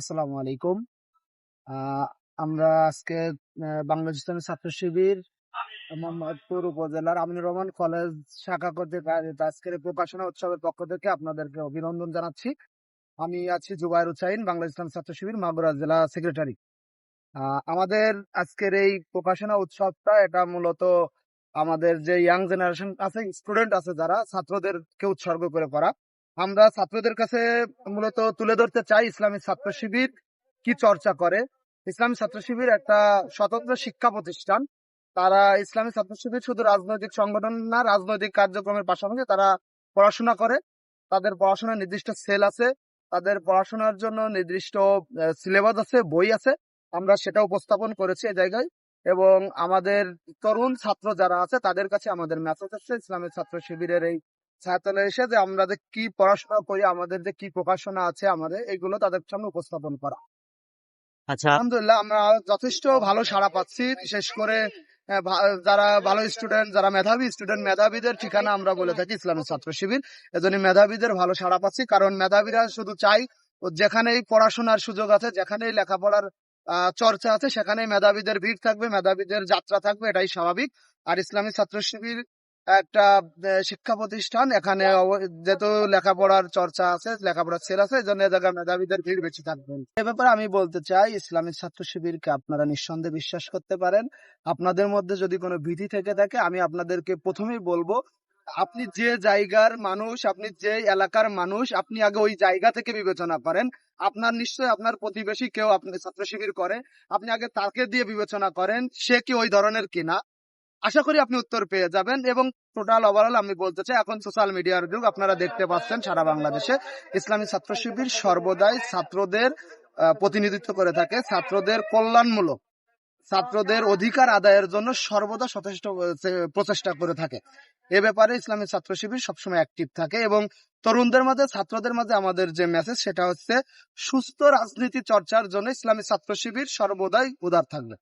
আসসালামু আলাইকুম। আমরা আজকে আহ, বাংলাদেশ ছাত্র শিবির মোহাম্মদপুর উপজেলার আমিনুর রহমান কলেজ শাখা কর্তৃক আয়োজিত আজকের প্রকাশনা উৎসবের পক্ষ থেকে আপনাদেরকে অভিনন্দন জানাচ্ছি। আমি আছি জুবাইর হুসাইন বাংলাদেশ ছাত্র শিবির মাগুরা জেলা সেক্রেটারি। আমাদের আজকের এই প্রকাশনা উৎসবটা এটা মূলত আমাদের যে ইয়াং জেনারেশন আছে স্টুডেন্ট আছে যারা ছাত্রদেরকে উৎসর্গ করে করা আমরা ছাত্রদের কাছে মূলত তুলে ধরতে চাই ইসলামী ছাত্র শিবির কি চর্চা করে। ইসলামী ছাত্র শিবির একটা স্বতন্ত্র শিক্ষা প্রতিষ্ঠান। তারা ইসলামী ছাত্র শিবির শুধু রাজনৈতিক সংগঠন না, রাজনৈতিক কার্যক্রমের পাশাপাশি তারা পড়াশোনা করে। তাদের পড়াশোনার নির্দিষ্ট সেল আছে, তাদের পড়াশোনার জন্য নির্দিষ্ট সিলেবাস আছে, বই আছে। আমরা সেটা উপস্থাপন করেছি এই জায়গায়। এবং আমাদের তরুণ ছাত্র যারা আছে, তাদের কাছে আমাদের মেসেজ আছে ইসলামী ছাত্র শিবিরের এই ছাত্রালয়ে এসে যে আমরা যে কি পড়াশোনা করি আমাদের যে কি প্রকাশনা আছে আমাদের এগুলো তাদের সামনে উপস্থাপন করা। আচ্ছা। আলহামদুলিল্লাহ আমরা যথেষ্ট ভালো সাড়া পাচ্ছি। বিশেষ করে যারা ভালো স্টুডেন্ট যারা মেধাবী স্টুডেন্ট মেধাবীদের ঠিকানা আমরা বলে থাকি ইসলামী ছাত্র শিবির। এজন্য মেধাবীদের ভালো সাড়া পাচ্ছি কারণ মেধাবীরা শুধু চাই যেখানেই পড়াশোনার সুযোগ আছে যেখানেই লেখাপড়ার আহ, চর্চা আছে সেখানেই মেধাবীদের ভিড় থাকবে মেধাবীদের যাত্রা থাকবে এটাই স্বাভাবিক। আর ইসলামী ছাত্র শিবির একটা শিক্ষা প্রতিষ্ঠান। এখানে যেহেতু লেখাপড়ার চর্চা আছে, লেখাপড়ার ছেল আছে এই জন্য জায়গায় মেধাবীদের ভিড় বেশি থাকবে। এ ব্যাপারে আমি বলতে চাই ইসলামিক ছাত্র শিবিরকে আপনারা নিঃসন্দেহে বিশ্বাস করতে পারেন। আপনাদের মধ্যে যদি কোনো ভীতি থেকে থাকে, আমি আপনাদেরকে প্রথমেই বলব, আপনি যে জায়গার মানুষ, আপনি যে এলাকার মানুষ, আপনি আগে ওই জায়গা থেকে বিবেচনা করেন। আপনার নিশ্চয় আপনার প্রতিবেশী কেউ আপনি ছাত্র শিবির করে, আপনি আগে তাকে দিয়ে বিবেচনা করেন, সে কি ওই ধরনের কিনা। আশা করি আপনি উত্তর পেয়ে যাবেন এবং টোটাল ওভারঅল আমি বলতে চাই, এখন সোশ্যাল মিডিয়ার যুগ, আপনারা দেখতে পাচ্ছেন সারা বাংলাদেশে ইসলামী ছাত্র শিবির সর্বদাই ছাত্রদের প্রতিনিধিত্ব করে থাকে, ছাত্রদের কল্যাণমূলক, ছাত্রদের অধিকার আদায়ের জন্য সর্বদা সচেষ্ট প্রচেষ্টা করে থাকে। এ ব্যাপারে ইসলামী ছাত্র শিবির সবসময় অ্যাক্টিভ থাকে এবং তরুণদের মাঝে, ছাত্রদের মাঝে আমাদের যে মেসেজ সেটা হচ্ছে, সুস্থ রাজনীতি চর্চার জন্য ইসলামী ছাত্র শিবির সর্বদাই উদার থাকবে।